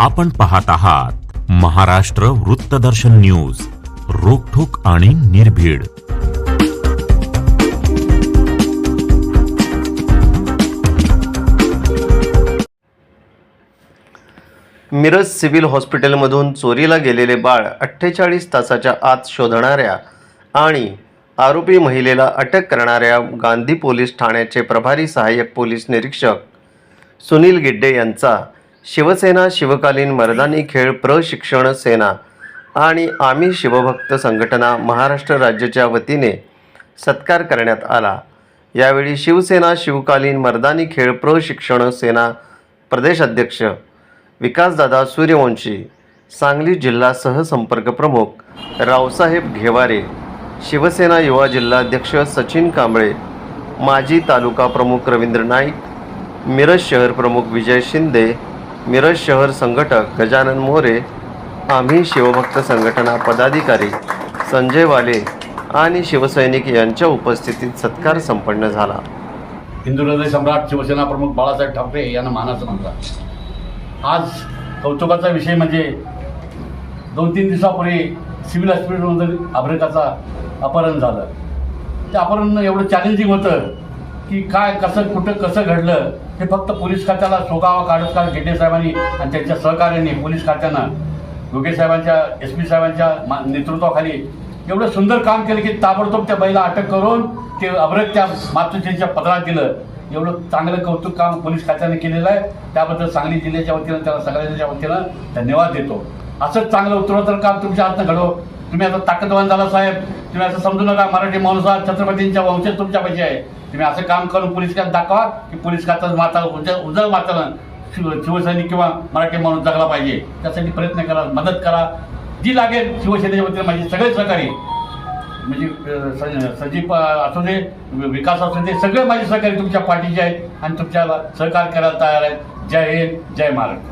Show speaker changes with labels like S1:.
S1: आपण पाहत आहात महाराष्ट्र वृत्तदर्शन न्यूज रोखोक आणि निर्भीड.
S2: मिरज सिव्हिल हॉस्पिटलमधून चोरीला गेलेले बाळ अठ्ठेचाळीस तासाच्या आत शोधणाऱ्या आणि आरोपी महिलेला अटक करणाऱ्या गांधी पोलीस ठाण्याचे प्रभारी सहाय्यक पोलीस निरीक्षक सुनील गिड्डे यांचा शिवसेना शिवकालीन मर्दानी खेळ प्रशिक्षण सेना आणि आम्ही शिवभक्त संघटना महाराष्ट्र राज्याच्या वतीने सत्कार करण्यात आला. यावेळी शिवसेना शिवकालीन मर्दानी खेळ प्रशिक्षण सेना प्रदेशाध्यक्ष विकासदादा सूर्यवंशी सांगली जिल्हा सहसंपर्क प्रमुख रावसाहेब घेवारे शिवसेना युवा जिल्हाध्यक्ष सचिन कांबळे माजी तालुका प्रमुख रवींद्र नाईक मिरज शहर प्रमुख विजय शिंदे मिरज शहर संघटक गजानन मोरे आम्ही शिवभक्त संघटना पदाधिकारी संजय वाले आणि शिवसैनिक यांच्या उपस्थितीत सत्कार संपन्न झाला.
S3: हिंदू हृदय सम्राट शिवसेना प्रमुख बाळासाहेब ठाकरे यांना मानाचं म्हणतात. आज कौतुकाचा विषय म्हणजे दोन तीन दिवसापूर्वी सिव्हिल हॉस्पिटलमध्ये अभ्रेकाचा अपहरण झालं. ते अपहरण एवढं चॅलेंजिंग होतं. की काय कसं कुठं कसं घडलं हे फक्त पोलीस खात्याला सोगावा काढत काढत गेटे साहेबांनी आणि त्यांच्या सहकार्याने पोलीस खात्यानं योगेश साहेबांच्या एस पी साहेबांच्या मा- नेतृत्वाखाली एवढं सुंदर काम केलं की ताबडतोब त्या बाईला अटक करून ते अभ्रत त्या मातृजींच्या पदरात दिलं. एवढं चांगलं कौतुक काम पोलीस खात्याने केलेलं आहे. त्याबद्दल सांगली जिल्ह्याच्या वतीनं त्याला सगळ्यांच्या वतीनं धन्यवाद देतो. असंच चांगलं उत्तरोत्तर काम तुमच्या हातनं घडो. तुम्ही आता ताकदवान झाला साहेब. तुम्ही असं समजू नका मराठी माणूस छत्रपतींच्या वंशज तुमच्या पैसे आहे. तुम्ही असं काम करून पोलीस दाखवा की पोलीस खात्यात माता उजळ उजळ मातानं शिव शिवसैनिक किंवा मराठी माणूस जगला पाहिजे. त्यासाठी प्रयत्न करा मदत करा. जी लागेल शिवसेनेच्या वतीने माझे सगळे सहकारी म्हणजे सजीव असू दे विकास असू दे सगळे माझे सहकारी तुमच्या पाठीचे आहेत आणि तुमच्या सहकार करायला तयार आहेत. जय हिंद जय महाराष्ट्र.